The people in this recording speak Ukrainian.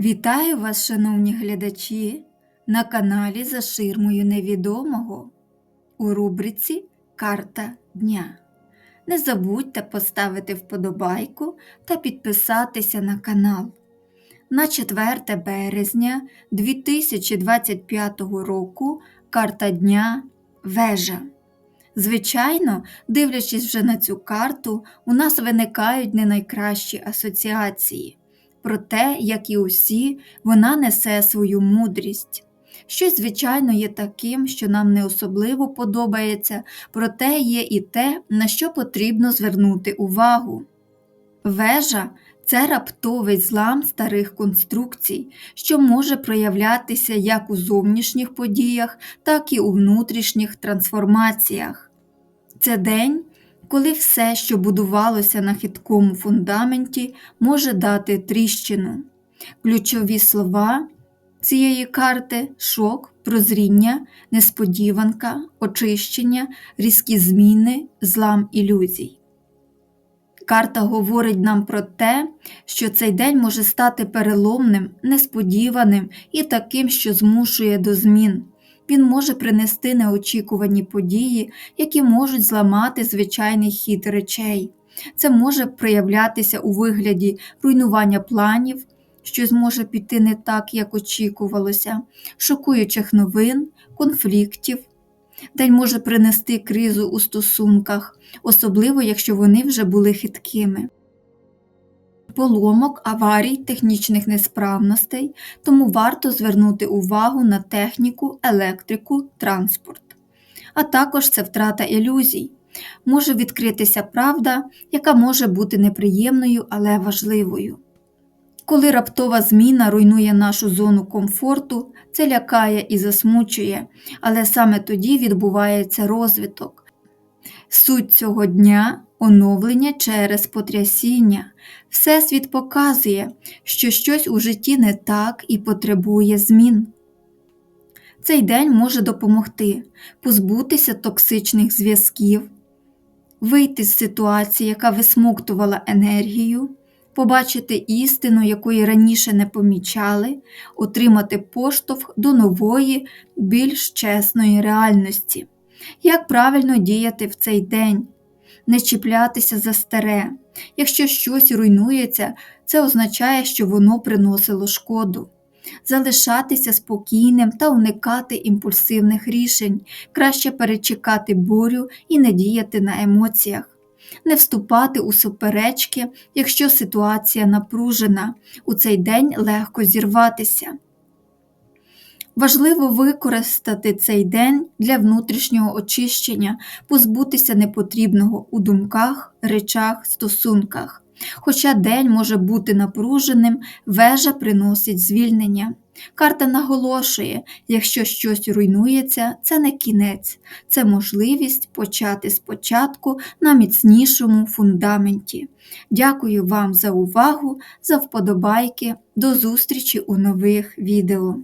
Вітаю вас, шановні глядачі, на каналі За ширмою невідомого у рубриці Карта Дня. Не забудьте поставити вподобайку та підписатися на канал. На 4 березня 2025 року карта дня Вежа. Звичайно, дивлячись вже на цю карту, у нас виникають не найкращі асоціації. Проте, як і усі, вона несе свою мудрість. Щось, звичайно, є таким, що нам не особливо подобається, проте є і те, на що потрібно звернути увагу. Вежа це раптовий злам старих конструкцій, що може проявлятися як у зовнішніх подіях, так і у внутрішніх трансформаціях. Це день, коли все, що будувалося на хиткому фундаменті, може дати тріщину. Ключові слова цієї карти шок, прозріння, несподіванка, очищення, різкі зміни, злам ілюзій. Карта говорить нам про те, що цей день може стати переломним, несподіваним і таким, що змушує до змін. Він може принести неочікувані події, які можуть зламати звичайний хід речей. Це може проявлятися у вигляді руйнування планів, щось може піти не так, як очікувалося, шокуючих новин, конфліктів. День може принести кризу у стосунках, особливо якщо вони вже були хиткими. Поломок, аварій, технічних несправностей, тому варто звернути увагу на техніку, електрику, транспорт. А також це втрата ілюзій. Може відкритися правда, яка може бути неприємною, але важливою. Коли раптова зміна руйнує нашу зону комфорту, це лякає і засмучує, але саме тоді відбувається розвиток. Суть цього дня оновлення через потрясіння. Всесвіт показує, що щось у житті не так і потребує змін. Цей день може допомогти позбутися токсичних зв'язків, вийти з ситуації, яка висмоктувала енергію, побачити істину, якої раніше не помічали, отримати поштовх до нової, більш чесної реальності. Як правильно діяти в цей день? Не чіплятися за старе. Якщо щось руйнується, це означає, що воно приносило шкоду. Залишатися спокійним та уникати імпульсивних рішень, краще перечекати бурю і не діяти на емоціях, не вступати у суперечки, якщо ситуація напружена, у цей день легко зірватися. Важливо використати цей день для внутрішнього очищення, позбутися непотрібного у думках, речах, стосунках. Хоча день може бути напруженим, вежа приносить звільнення. Карта наголошує, якщо щось руйнується, це не кінець, це можливість почати спочатку на міцнішому фундаменті. Дякую вам за увагу, за вподобайки. До зустрічі у нових відео.